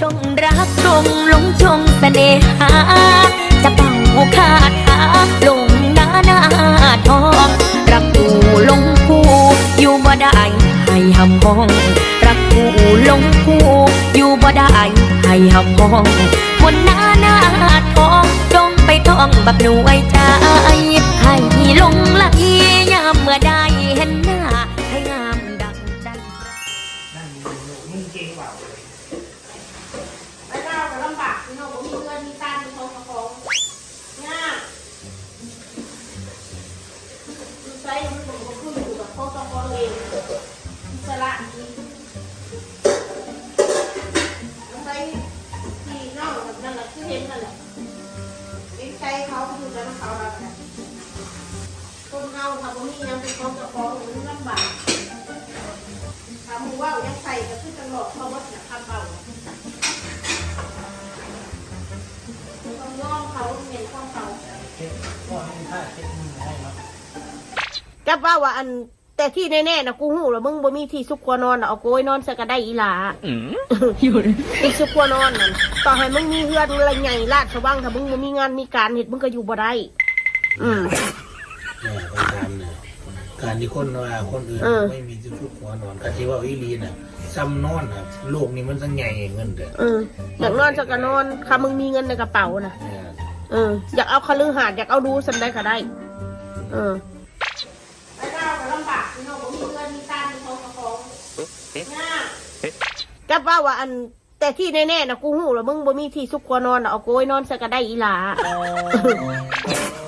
ชงรักชงหลงชงเสน่หา จะเป่าคาถาลงหน้าหน้าทองรักกูลงกูอยู่บ่ได้ให้หำห้อง รักกูลงกูอยู่บ่ได้ให้หำห้องบนหน้าหน้าทองจงไปท่องบักหน่วยใจ คือเห็นนั่นแหละเป็นใจเขาอยู่กับเขาแล้วกันคนเฮาถ้าผมมียังเป็นของกระของมันลำบากทำมือว่าวยังใส่ก็คือจังหลอกเขาวัดนะทำเบาต้องย่อมเขาเหม็นความเขาเช็ดก็ให้ท่าเช็ดมือให้เนาะกับว่าว่าอัน แต่ที่แน่ๆนะกูหูแล้วมึงบ่มีที่ซุกครัวนอนน่ะเอาโกยนอนใส่ก็ได้อีหลาอยู่ที่ซุกครัวนอนนั่นต่อให้มึงมีเฮือนอะไรใหญ่ลาดสว่างถ้ามึงบ่มีงานมีการเฮ็ดมึงก็อยู่บ่ได้อืมเนี่ยคนทำเนี่ยการที่คนว่าคนอื่นเออไม่มีที่ชุดหัวนอนการที่ว่าอีลีน่ะซ้ำนอนน่ะโลกนี้มันตั้งใหญ่เงินเด้อเอออยากนอนสักก็นอนถ้ามึงมีเงินในกระเป๋านะเนี่ยเอออยากเอาคฤหาสน์อยากเอาดูสันได้ก็ได้ เออไปเล่าก็ลำบากพี่น้องผมมีเงินมีตังค์มีทองกระของ ง่ายกับว่าว่าอันแต่ที่แน่ๆนะกูหูแล้วมึงบ่มีที่ซุกครัวนอนน่ะเอาโกยนอนใส่ก็ได้อีหลาท